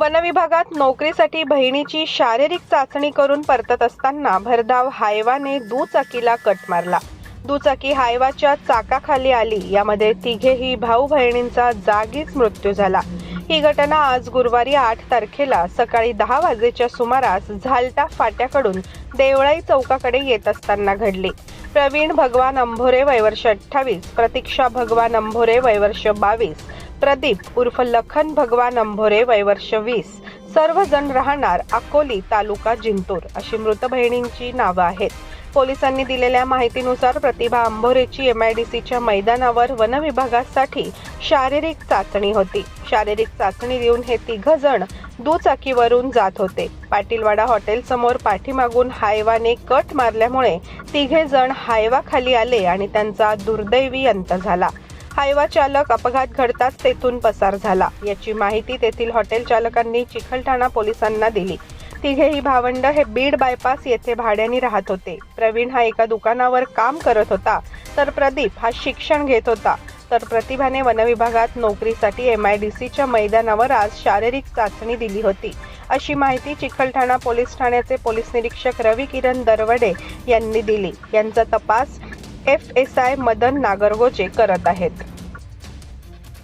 वनविभागात नोकरीसाठी बहिणीची शारीरिक चाचणी करून परतत असताना भरधाव हायवाने दुचाकीला कट मारला. दुचाकी हायवाच्या चाकाखाली आली. यामध्ये तिघेही भाऊ बहिणींचा जागीच मृत्यू झाला. ही घटना आज गुरुवारी आठ तारखेला सकाळी दहा वाजेच्या सुमारास झालटा फाट्याकडून देवळाई चौकाकडे येत असताना घडली. प्रवीण भगवान अंभोरे वयवर्ष अठ्ठावीस प्रतीक्षा भगवान अंभोरे वयवर्ष बावीस प्रदीप उर्फ लखन भगवान अंभोरे वयवर्ष वीस. सर्वजण राहणार अकोली तालुका जिंतूर अशी मृत बहिणींची नावं आहेत. पोलिसांनी दिलेल्या माहितीनुसार प्रतिभा अंभोरेची सीच्या मैदानावर वनविभागासाठी शारीरिक चाचणी होती. शारीरिक चाचणी देऊन हे तिघ जण दुचाकीवरून जात होते. पाटीलवाडा हॉटेल समोर पाठीमागून हायवाने कट मारल्यामुळे तिघे जण हायवा खाली आले आणि त्यांचा दुर्दैवी अंत झाला. हायवा चालक अपघात घडताच तेथून पसार झाला. याची माहिती तेथील हॉटेल चालकांनी चिखलठाणा पोलिसांना दिली. तिघेही भावंड हे बीड बायपास येथे भाड्याने राहत होते. प्रवीण हा एका दुकानावर काम करत होता. तर प्रदीप हा शिक्षण घेत होता. तर प्रतिभाने वनविभागात नोकरीसाठी एम आय डी सीच्या मैदानावर आज शारीरिक चाचणी दिली होती. अशी माहिती चिखलठाणा पोलीस ठाण्याचे पोलीस निरीक्षक रवी किरण दरवडे यांनी दिली. यांचा तपास F S I Madan Nagargoje करत आहेत.